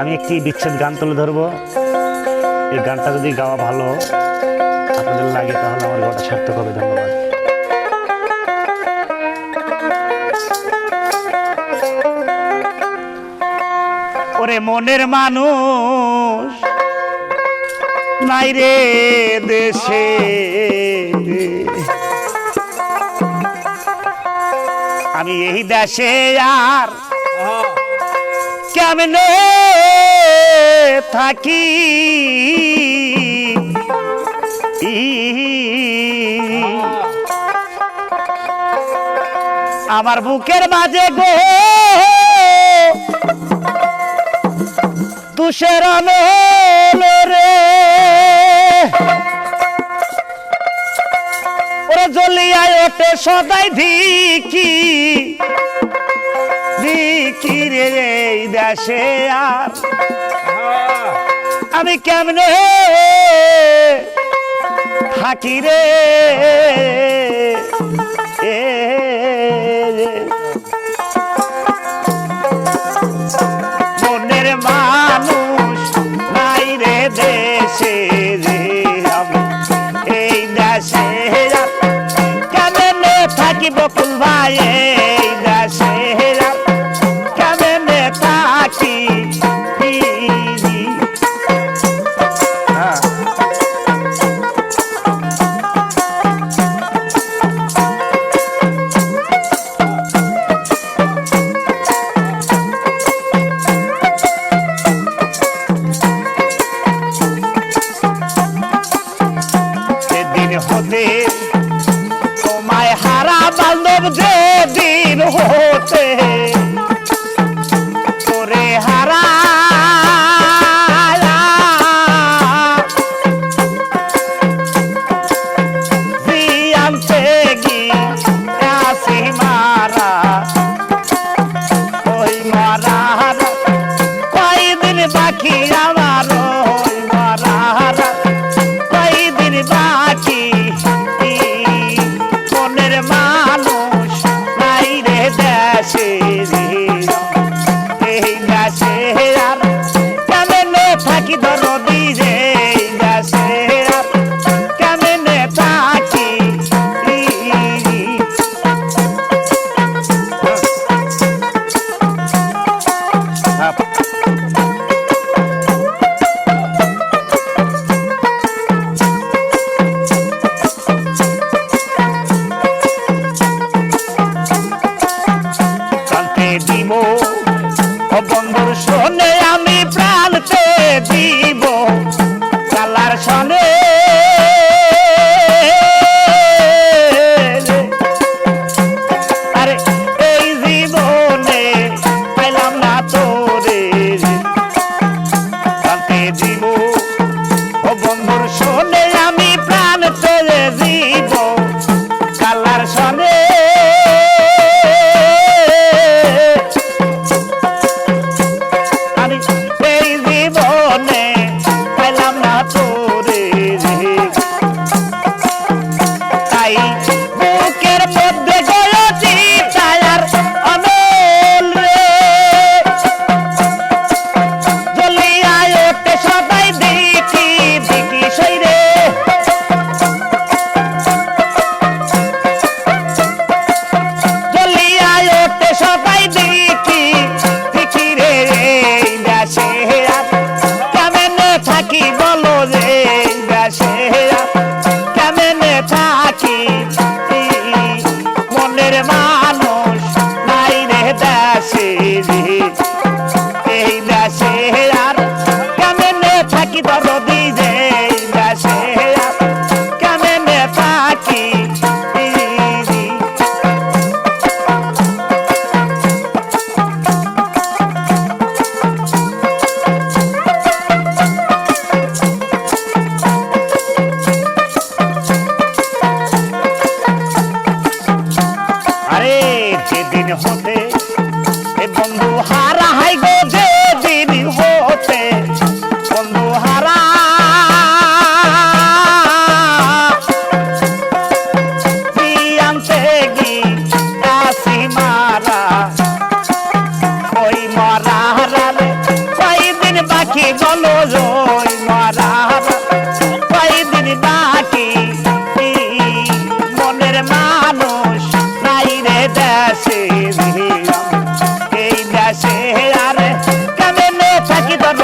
আমি একটি বিচ্ছেদ গান তুলে ধরবো। এই গানটা যদি গাওয়া ভালো আপনাদের লাগে, তাহলে আমার গাওয়াটা সার্থক হবে। ধন্যবাদ। ওরে মনের মানুষ, নাই রে দেশে। আমি এই দেশে আর কেমনে থাকি? আমার বুকের মাঝে গো তুষের রে। ওরা জ্বলিয়ায় ওঠে সদাই ধিকি এই দেশে আর। আমি কেমনে থাকি রে? মনের মানুষ নাই রে দেশে রে আমি। এই দেশে আর কেমনে থাকি বকুল ভাই হতে তোমায় হারা বান্ধব যে দিন হতে মনের মানুষ যেদিন হতে এ বন্ধু হারা হাই গো যেদিন হতে বন্ধু হারা। আনতে গি কেমনে